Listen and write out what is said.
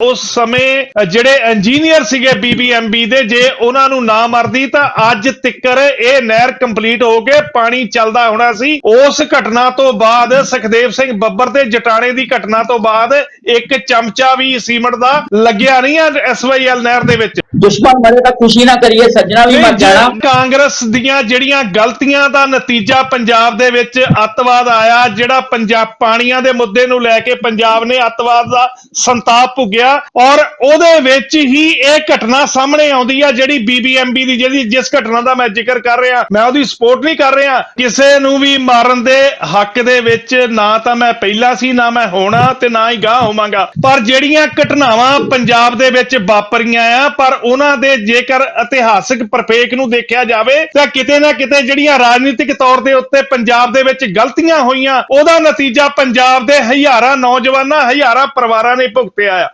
ਉਸ ਸਮੇਂ ਜਿਹੜੇ ਇੰਜੀਨੀਅਰ ਸੀਗੇ ਬੀਬੀਐਮਬੀ ਦੇ, ਜੇ ਉਹਨਾਂ ਨੂੰ ਨਾ ਮਰਦੀ ਤਾਂ ਅੱਜ ਤਿੱਕਰ ਇਹ ਨਹਿਰ ਕੰਪਲੀਟ ਹੋ ਕੇ ਪਾਣੀ ਚੱਲਦਾ ਹੋਣਾ ਸੀ। ਉਸ ਘਟਨਾ ਤੋਂ ਬਾਅਦ ਸੁਖਦੇਵ ਸਿੰਘ ਬੱਬਰ ਤੇ ਜਟਾਣੇ ਦੀ ਘਟਨਾ ਤੋਂ ਬਾਅਦ ਇੱਕ ਚਮਚਾ ਵੀ ਸੀਮਟ ਦਾ ਲੱਗਿਆ ਨਹੀਂ ਆ ਐਸਵਾਈਐਲ ਨਹਿਰ ਦੇ ਵਿੱਚ। ਦੁਸ਼ਮਣ ਮਰੇ ਤਾਂ ਖੁਸ਼ੀ ਨਾ ਕਰੀਏ ਸੱਜਣਾ ਵੀ ਮਰ ਜਾਣਾ। ਕਾਂਗਰਸ ਦੀਆਂ ਜਿਹੜੀਆਂ ਗਲਤੀਆਂ ਦਾ ਨਤੀਜਾ ਪੰਜਾਬ ਦੇ ਵਿੱਚ ਅੱਤਵਾਦ ਆਇਆ ਜਿਹੜਾ ਪੰਜਾਬ ਪਾਣੀਆਂ ਦੇ ਮੁੱਦੇ ਨੂੰ ਲੈ ਕੇ ਪੰਜਾਬ ਨੇ ਅੱਤਵਾਦ ਦਾ ਸੰਤਾਪ ਭੁਗਿਆ ਔਰ ਉਹਦੇ ਵਿੱਚ ਹੀ ਇਹ ਘਟਨਾ ਸਾਹਮਣੇ ਆਉਂਦੀ ਆ ਜਿਹੜੀ ਬੀਬੀਐਮਬੀ ਦੀ ਜਿਹੜੀ ਜਿਸ ਘਟਨਾ ਦਾ ਮੈਂ ਜ਼ਿਕਰ ਕਰ ਰਿਹਾ ਮੈਂ ਉਹਦੀ ਸਪੋਰਟ ਨਹੀਂ ਕਰ ਰਿਹਾ। ਕਿਸੇ ਨੂੰ ਵੀ ਮਾਰਨ ਦੇ ਹੱਕ ਦੇ ਵਿੱਚ ਨਾ ਤਾਂ ਮੈਂ ਪਹਿਲਾਂ ਸੀ ਨਾ ਮੈਂ ਹੋਣਾ ਤੇ ਨਾ ਹੀ ਗਾਹ ਹੋਵਾਂਗਾ। ਪਰ ਜਿਹੜੀਆਂ ਘਟਨਾਵਾਂ ਪੰਜਾਬ ਦੇ ਵਿੱਚ ਵਾਪਰੀਆਂ ਆ ਪਰ ਉਹਨਾਂ ਦੇ ਜੇਕਰ ਇਤਿਹਾਸਕ ਪਰਪੇਖ ਨੂੰ ਦੇਖਿਆ ਜਾਵੇ, ਤਾਂ ਕਿਤੇ ਨਾ ਕਿਤੇ ਜਿਹੜੀਆਂ ਰਾਜਨੀਤਿਕ ਤੌਰ ਦੇ ਉੱਤੇ ਪੰਜਾਬ ਦੇ ਵਿੱਚ ਗਲਤੀਆਂ ਹੋਈਆਂ, ਉਹਦਾ ਨਤੀਜਾ ਪੰਜਾਬ ਦੇ ਹਜ਼ਾਰਾਂ ਨੌਜਵਾਨਾਂ, ਹਜ਼ਾਰਾਂ ਪਰਿਵਾਰਾਂ ਨੇ ਭੁਗਤਿਆ ਆ।